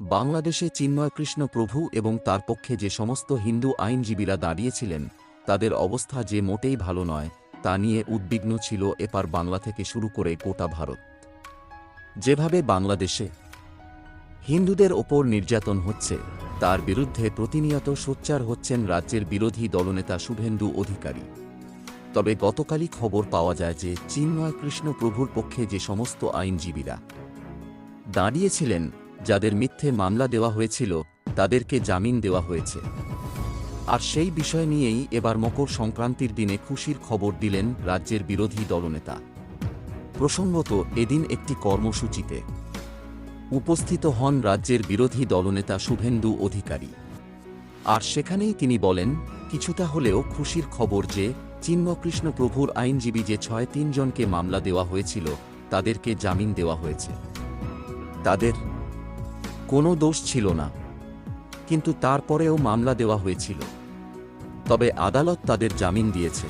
বাংলাদেশে চিন্ময়কৃষ্ণ প্রভু এবং তার পক্ষে যে সমস্ত হিন্দু আইনজীবীরা দাঁড়িয়েছিলেন, তাদের অবস্থা যে মোটেই ভালো নয়, তা নিয়ে উদ্বিগ্ন ছিল এপার বাংলা থেকে শুরু করে গোটা ভারত। যেভাবে বাংলাদেশে হিন্দুদের ওপর নির্যাতন হচ্ছে, তার বিরুদ্ধে প্রতিনিয়ত সোচ্চার হচ্ছেন রাজ্যের বিরোধী দলনেতা শুভেন্দু অধিকারী। তবে গতকালই খবর পাওয়া যায় যে, চিন্ময় কৃষ্ণ প্রভুর পক্ষে যে সমস্ত আইনজীবীরা দাঁড়িয়েছিলেন যাদের মিথ্যে মামলা দেওয়া হয়েছিল, তাদেরকে জামিন দেওয়া হয়েছে। আর সেই বিষয় নিয়েই এবার মকর সংক্রান্তির দিনে খুশির খবর দিলেন রাজ্যের বিরোধী দলনেতা। প্রসঙ্গত, এদিন একটি কর্মসূচিতে উপস্থিত হন রাজ্যের বিরোধী দলনেতা শুভেন্দু অধিকারী। আর সেখানেই তিনি বলেন, কিছুটা হলেও খুশির খবর যে চিন্মকৃষ্ণ প্রভুর আইনজীবী যে ছয় তিনজনকে মামলা দেওয়া হয়েছিল, তাদেরকে জামিন দেওয়া হয়েছে। তাদের কোনো দোষ ছিল না। কিন্তু তারপরেও মামলা দেওয়া হয়েছিল। তবে আদালত তাদের জামিন দিয়েছে।